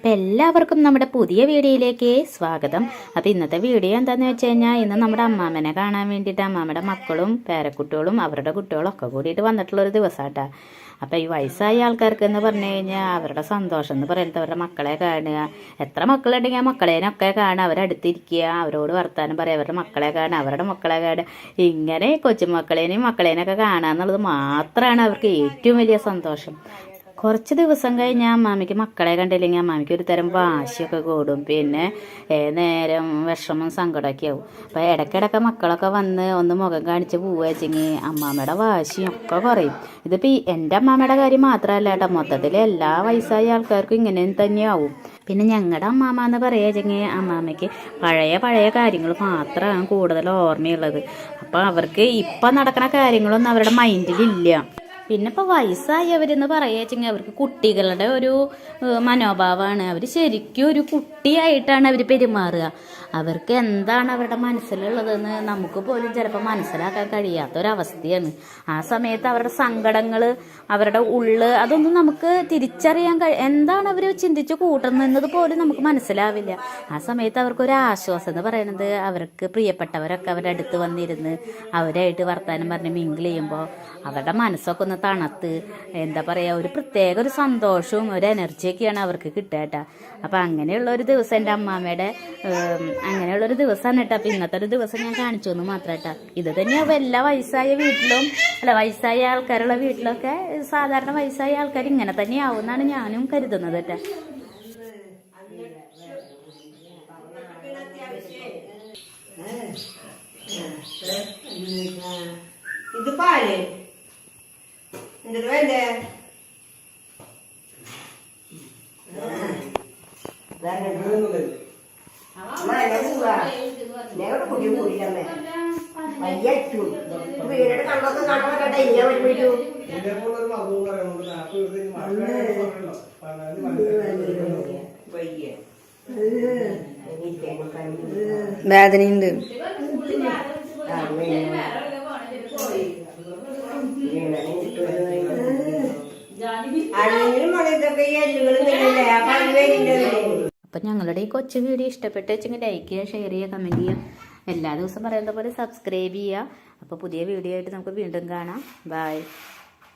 അപ്പം എല്ലാവർക്കും നമ്മുടെ പുതിയ വീഡിയോയിലേക്ക് സ്വാഗതം. അപ്പോൾ ഇന്നത്തെ വീഡിയോ എന്താണെന്ന് വെച്ച് കഴിഞ്ഞാൽ ഇന്ന് നമ്മുടെ അമ്മാമ്മനെ കാണാൻ വേണ്ടിയിട്ട് അമ്മാമ്മയുടെ മക്കളും പേരക്കുട്ടികളും അവരുടെ കുട്ടികളും ഒക്കെ കൂടിയിട്ട് വന്നിട്ടുള്ളൊരു ദിവസമാട്ടാ അപ്പോൾ ഈ വയസ്സായ ആൾക്കാർക്ക് എന്ന് പറഞ്ഞു കഴിഞ്ഞാൽ അവരുടെ സന്തോഷം എന്ന് പറയുന്നത് അവരുടെ മക്കളെ കാണുക. എത്ര മക്കളുണ്ടെങ്കിൽ ആ മക്കളേനൊക്കെ കാണുക. അവരടുത്തിരിക്കുക അവരോട് വർത്താനം പറയുക അവരുടെ മക്കളെ കാണുക അവരുടെ മക്കളെ കാണുക. ഇങ്ങനെ കൊച്ചുമക്കളേനെയും മക്കളേനൊക്കെ കാണുക എന്നുള്ളത് മാത്രമാണ് അവർക്ക് ഏറ്റവും വലിയ സന്തോഷം. കുറച്ച് ദിവസം കഴിഞ്ഞാൽ അമ്മാമിക്ക് മക്കളെ കണ്ടില്ലെങ്കിൽ അമ്മാമിക്ക് ഒരു തരം വാശിയൊക്കെ കൂടും. പിന്നെ നേരം വിഷമം സങ്കടമൊക്കെ ആവും. അപ്പോൾ ഇടയ്ക്കിടയ്ക്ക് മക്കളൊക്കെ വന്ന് ഒന്ന് മുഖം കാണിച്ച് പോവുകയെങ്കിൽ അമ്മാമ്മയുടെ വാശിയൊക്കെ കുറയും. ഇതിപ്പോൾ ഈ എന്റെ അമ്മാമ്മയുടെ കാര്യം മാത്രമല്ല കേട്ടോ. മൊത്തത്തിൽ എല്ലാ വയസ്സായ ആൾക്കാർക്കും ഇങ്ങനെ തന്നെയാവും. പിന്നെ ഞങ്ങളുടെ അമ്മാമ്മ എന്ന് പറയുകയെങ്കിൽ അമ്മാമ്മയ്ക്ക് പഴയ പഴയ കാര്യങ്ങൾ മാത്രമാണ് കൂടുതൽ ഓർമ്മയുള്ളത്. അപ്പോൾ അവർക്ക് ഇപ്പം നടക്കുന്ന കാര്യങ്ങളൊന്നും അവരുടെ മൈൻഡിലില്ല പിന്നെ ഇപ്പോൾ വയസ്സായവരെന്ന് പറയുകയെങ്കിൽ അവർക്ക് കുട്ടികളുടെ ഒരു മനോഭാവമാണ് അവർ ശരിക്കും ഒരു കുട്ടിയായിട്ടാണ് അവർ പെരുമാറുക. അവർക്ക് എന്താണ് അവരുടെ മനസ്സിലുള്ളതെന്ന് നമുക്ക് പോലും ചിലപ്പോൾ മനസ്സിലാക്കാൻ കഴിയാത്തൊരവസ്ഥയാണ്. ആ സമയത്ത് അവരുടെ സങ്കടങ്ങൾ അവരുടെ ഉള്ള് അതൊന്നും നമുക്ക് തിരിച്ചറിയാൻ കഴി എന്താണ് അവർ ചിന്തിച്ച് കൂട്ടുന്നത് പോലും നമുക്ക് മനസ്സിലാവില്ല. ആ സമയത്ത് അവർക്കൊരു ആശ്വാസം എന്ന് പറയുന്നത് അവർക്ക് പ്രിയപ്പെട്ടവരൊക്കെ അവരുടെ അടുത്ത് വന്നിരുന്ന് അവരായിട്ട് വർത്തമാനം പറഞ്ഞ് മിങ്കിൾ ചെയ്യുമ്പോൾ അവരുടെ മനസ്സൊക്കെ ഒന്ന് തണുത്ത് എന്താ പറയുക ഒരു പ്രത്യേക ഒരു സന്തോഷവും ഒരു എനർജിയൊക്കെയാണ് അവർക്ക് കിട്ടുക കേട്ടോ. അപ്പം അങ്ങനെയുള്ള ഒരു ദിവസം എന്റെ അമ്മാമ്മയുടെ ഉം, അങ്ങനെയുള്ള ഒരു ദിവസമാണ് കേട്ടോ അപ്പം ഇന്നത്തെ ഒരു ദിവസം ഞാൻ കാണിച്ചു എന്ന് മാത്രം കേട്ടോ ഇത് തന്നെയാവും എല്ലാ വയസ്സായ വീട്ടിലും. അല്ല വയസ്സായ ആൾക്കാരുള്ള വീട്ടിലൊക്കെ സാധാരണ വയസ്സായ ആൾക്കാർ ഇങ്ങനെ തന്നെയാവും എന്നാണ് ഞാനും കരുതുന്നത് കേട്ടോ ഇത് പാൽ എന്തൊരു വേണ്ടേ? വീടിന്റെ കണ്ണൊക്കെ കാണാൻ ഒരു വീട്ടു വയ്യ വേദനയുണ്ട്. ആണെങ്കിലും ഇതൊക്കെ ഈ എല്ലുകളും തന്നെയല്ലേ അപ്പൊ അതിന് വേണ്ടിന്റെ അപ്പം ഞങ്ങളുടെ ഈ കൊച്ചു വീഡിയോ ഇഷ്ടപ്പെട്ട് വെച്ചെങ്കിൽ ലൈക്ക് ചെയ്യുക ഷെയർ ചെയ്യുക കമന്റ് ചെയ്യുക. എല്ലാ ദിവസവും പറയുന്ന പോലെ സബ്സ്ക്രൈബ് ചെയ്യുക. അപ്പോൾ പുതിയ വീഡിയോ ആയിട്ട് നമുക്ക് വീണ്ടും കാണാം. ബൈ